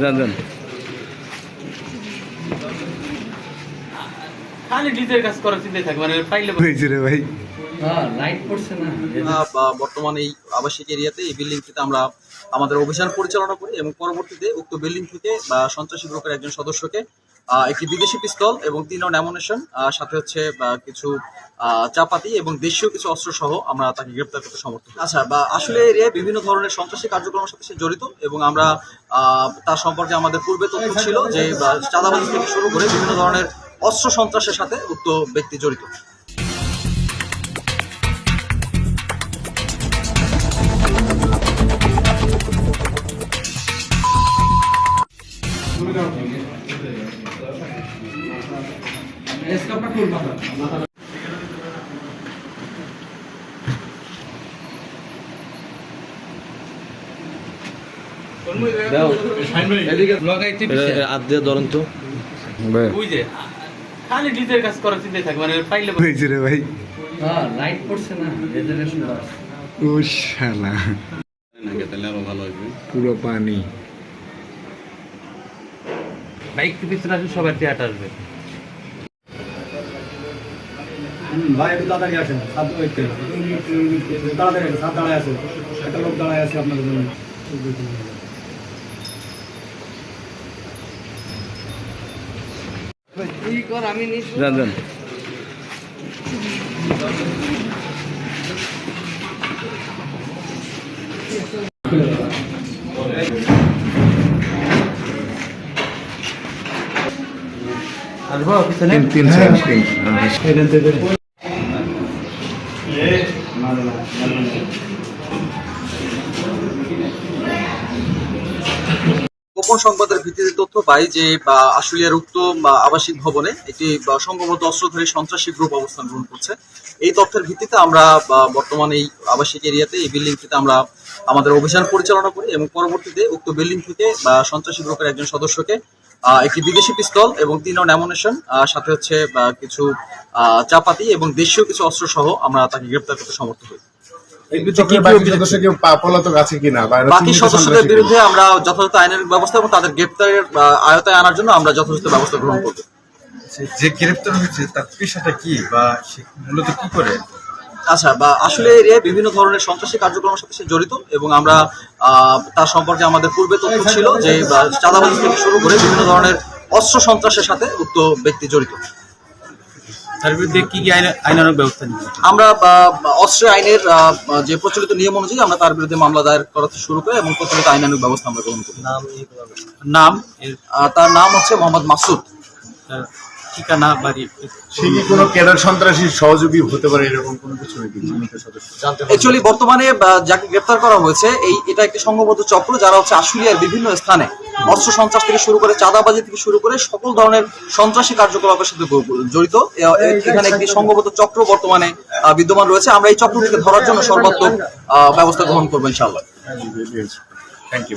যান যান। খালি ডিজের কাজ করার চিন্তাই থাকে মানে পাইলে হয়েছে রে ভাই। না বা- বর্তমানে এই আবাসিক এরিয়াতে এই বিল্ডিংটিতে আমরা আমাদের অভিযান পরিচালনা করি এবং পরবর্তীতে উক্ত বিল্ডিং থেকে বা সন্ত্রাসী গ্রুপের একজন সদস্যকে একটি বিদেশি পিস্তল এবং তিন রাউন্ড অ্যামুনেশন সাথে হচ্ছে কিছু চাপাতি এবং দেশীয় কিছু অস্ত্র সহ আমরা তাকে গ্রেপ্তার করতে সমর্থ আচ্ছা বা আসলে এরিয়ায় বিভিন্ন ধরনের সন্ত্রাসী কার্যক্রমের সাথে সে জড়িত এবং আমরা তার সম্পর্কে আমাদের পূর্বে তথ্য ছিল যে চাঁদাবাজি থেকে শুরু করে বিভিন্ন ধরনের অস্ত্র সন্ত্রাসের সাথে উক্ত ব্যক্তি জড়িত। হাত দিয়ে ধরেন তো। খালি ডিজের কাজ করার থাকে মানে পাইলে রে ভাই। লাইট পড়ছে না ও শালা। পুরো পানি। বাইক পিছনে আসলে সবার চেয়ারটা আসবে। ভাই একটু তাড়াতাড়ি আসেন সাত তাড়াতাড়ি সাত দাঁড়ায় আছে। একটা লোক দাঁড়ায় আছে আপনাদের জন্য। তিন তিন তিন এখান গোপন সংবাদের ভিত্তিতে তথ্য পাই যে বা, আশুলিয়ার উক্ত আবাসিক ভবনে একটি বা, সম্ভবত অস্ত্রধারী সন্ত্রাসী গ্রুপ অবস্থান গ্রহণ করছে। এই তথ্যের ভিত্তিতে আমরা বর্তমানে এই আবাসিক এরিয়াতে এই বিল্ডিংটিতে আমরা আমাদের অভিযান পরিচালনা করি এবং পরবর্তীতে উক্ত বিল্ডিং থেকে বা সন্ত্রাসী গ্রুপের একজন সদস্যকে একটি বিদেশি পিস্তল এবং তিন রাউন্ড অ্যামুনেশন সাথে হচ্ছে কিছু আহ, চাপাতি এবং দেশীয় কিছু অস্ত্র সহ আমরা তাকে গ্রেপ্তার করতে সমর্থ হই। বাকি কেউ পলাতক আছে কিনা? বাকি সদস্যদের বিরুদ্ধে আমরা যথাযথ আইনের ব্যবস্থা এবং তাদের গ্রেপ্তারের আয়তায় আনার জন্য আমরা যথাযথ ব্যবস্থা গ্রহণ করব। যে গ্রেপ্তার হয়েছে তার পেশাটা কি? বা মূলত কি করে? আচ্ছা বা আসলে এরিয়ায় বিভিন্ন ধরনের সন্ত্রাসী কার্যক্রমের সাথে সে জড়িত এবং আমরা আহ, তার সম্পর্কে আমাদের পূর্বে তথ্য ছিল যে চাঁদাবাজি থেকে শুরু করে বিভিন্ন ধরনের অস্ত্র সন্ত্রাসের সাথে উক্ত ব্যক্তি জড়িত। তার বিরুদ্ধে কি কি আইনানুগ ব্যবস্থা নিবে আমরা অস্ত্র আইনের আহ, যে প্রচলিত নিয়ম অনুযায়ী আমরা তার বিরুদ্ধে মামলা দায়ের করা শুরু করে এবং প্রচলিত আইনানুগ ব্যবস্থা আমরা গ্রহণ করি। নাম তার নাম হচ্ছে মোহাম্মদ মাসুদ। ঠিকানা বাড়ি সে কি কোনো ক্যাডার সন্ত্রাসীর সহযোগী হতে পারে এরকম কোনো কিছু নাকি? অ্যাকচুয়ালি বর্তমানে যাকে গ্রেপ্তার করা হয়েছে এই এটা একটি সংঘবদ্ধ চক্র যারা হচ্ছে আশুলিয়ার বিভিন্ন স্থানে অস্ত্র সন্ত্রাস থেকে শুরু করে চাঁদাবাজি থেকে শুরু করে সকল ধরনের সন্ত্রাসী কার্যকলাপের সাথে জড়িত। এ- এখানে একটি সংঘবদ্ধ চক্র বর্তমানে আহ, বিদ্যমান রয়েছে। আমরা এই চক্রটিকে ধরার জন্য সর্বাত্মক আহ, ব্যবস্থা গ্রহণ করব ইনশাআল্লাহ। Thank you